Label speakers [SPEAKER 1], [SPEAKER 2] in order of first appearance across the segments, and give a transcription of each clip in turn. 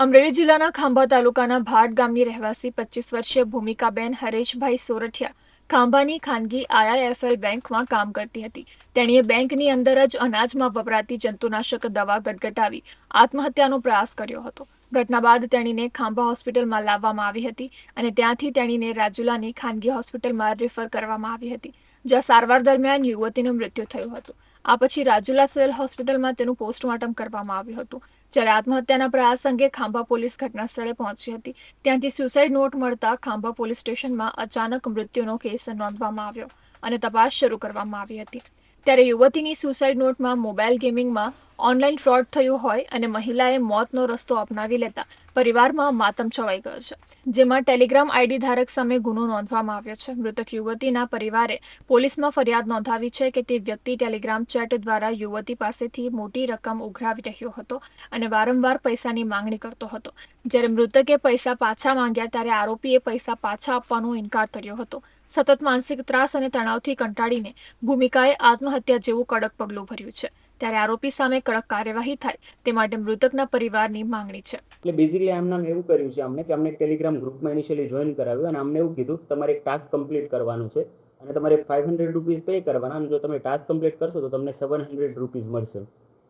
[SPEAKER 1] અમરેલી જિલ્લાના ખાંભા તાલુકાના ભાટ ગામની રહેવાસી પચીસ વર્ષીય ભૂમિકાબેન હરેશભાઈ સોરઠિયા ખાંભાની ખાનગી આઈઆઈએફએલ બેંકમાં કામ કરતી હતી. તેણીએ બેંકની અંદર જ અનાજમાં વપરાતી જંતુનાશક દવા ગટગટાવી આત્મહત્યાનો પ્રયાસ કર્યો હતો. ઘટના બાદ તેણીને ખાંભા હોસ્પિટલમાં લાવવામાં આવી હતી અને ત્યાંથી તેણીને રાજુલાની ખાનગી હોસ્પિટલમાં રેફર કરવામાં આવી હતી, જ્યાં સારવાર દરમિયાન યુવતીનું મૃત્યુ થયું હતું. આ પછી રાજુલા સિવિલ હોસ્પિટલમાં તેનું પોસ્ટમોર્ટમ કરવામાં આવ્યું હતું, જ્યારે આત્મહત્યાના પ્રયાસ અંગે ખાંભા પોલીસ ઘટના સ્થળે પહોંચી હતી. ત્યાંથી સુસાઇડ નોટ મળતા ખાંભા પોલીસ સ્ટેશનમાં અચાનક મૃત્યુનો કેસ નોંધવામાં આવ્યો અને તપાસ શરૂ કરવામાં આવી હતી. ત્યારે યુવતીની સુસાઇડ નોટમાં મોબાઈલ ગેમિંગમાં ઓનલાઈન ફ્રોડ થયું હોય અને મહિલાએ મોતનો રસ્તો અપનાવી લેતા પરિવારમાં માતમ છવાઈ ગયો છે. જેમાં ટેલિગ્રામ આઈડી ધારક સામે ગુનો નોંધવામાં આવ્યો છે. મૃતક યુવતીના પરિવારે પોલીસમાં ફરિયાદ નોંધાવી છે કે તે વ્યક્તિ ટેલિગ્રામ ચેટ દ્વારા યુવતી પાસેથી મોટી રકમ ઉઘરાવી રહ્યો હતો અને વારંવાર પૈસાની માંગણી કરતો હતો. જ્યારે મૃતકે પૈસા પાછા માંગ્યા ત્યારે આરોપીએ પૈસા પાછા આપવાનો ઇનકાર કર્યો હતો. સતત માનસિક ત્રાસ અને તણાવથી કંટાળીને ભૂમિકાએ આત્મહત્યા જેવું કડક પગલું ભર્યું છે. ત્યારે આરોપી સામે કડક કાર્યવાહી થાય. તે માટે મૃતકના પરિવારની માંગણી છે.
[SPEAKER 2] એટલે બેઝિકલી એમના એવું કર્યું છે અમને કે અમને ટેલિગ્રામ ગ્રુપમાં ઇનિશિયલી જોઈન કરાવ્યું અને અમને એવું કીધું તમારે એક ટાસ્ક કમ્પ્લીટ કરવાનું છે અને તમારે ફાઇવ હંડ્રેડ રૂપીઝ પે કરવાના અને જો તમે ટાસ્ક કમ્પ્લીટ કરશો તો તમને સેવન હંડ્રેડ રૂપીઝ મળશે.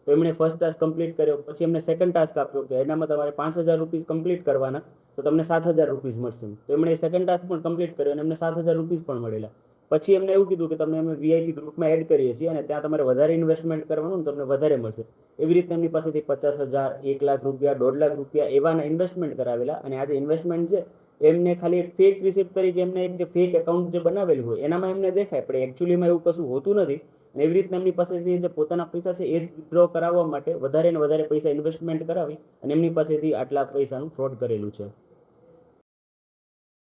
[SPEAKER 2] તો એમણે ફર્સ્ટ ટાસ્ક કમ્પ્લીટ કર્યો, પછી એમને સેકન્ડ ટાસ્ક આપ્યો કે એનામાં તમારે પાંચ હજાર રૂપીઝ કમ્પ્લીટ કરવાના તો તમને સાત હજાર રૂપીઝ મળશે. તો એમણે સેકન્ડ ટાસ્ક પણ કમ્પ્લીટ કર્યો અને એમને સાત હજાર રૂપીઝ પણ મળેલા. પછી એમને એવું કીધું કે તમને અમે વીઆઈપી ગ્રુપમાં એડ કરીએ છીએ અને ત્યાં તમારે વધારે ઇન્વેસ્ટમેન્ટ કરવાનું તમને વધારે મળશે. એવી રીતે એમની પાસેથી પચાસ હજાર, એક લાખ રૂપિયા, દોઢ લાખ રૂપિયા એવાના ઇન્વેસ્ટમેન્ટ કરાવેલા અને આ જે ઇન્વેસ્ટમેન્ટ છે, એમને ખાલી એક ફેક રિસિપ્ટ તરીકે એમને એક જે ફેક એકાઉન્ટ જે બનાવેલું હોય, એનામાં એમને દેખાય. પણ એકચ્યુઅલીમાં એવું કશું હોતું નથી અને એવી રીતના એમની પાસેથી જે પોતાના પૈસા છે એ ડ્રો કરાવવા માટે વધારે ને વધારે પૈસા ઇન્વેસ્ટમેન્ટ કરાવી અને એમની પાસેથી આટલા પૈસાનું ફ્રોડ કરેલું છે.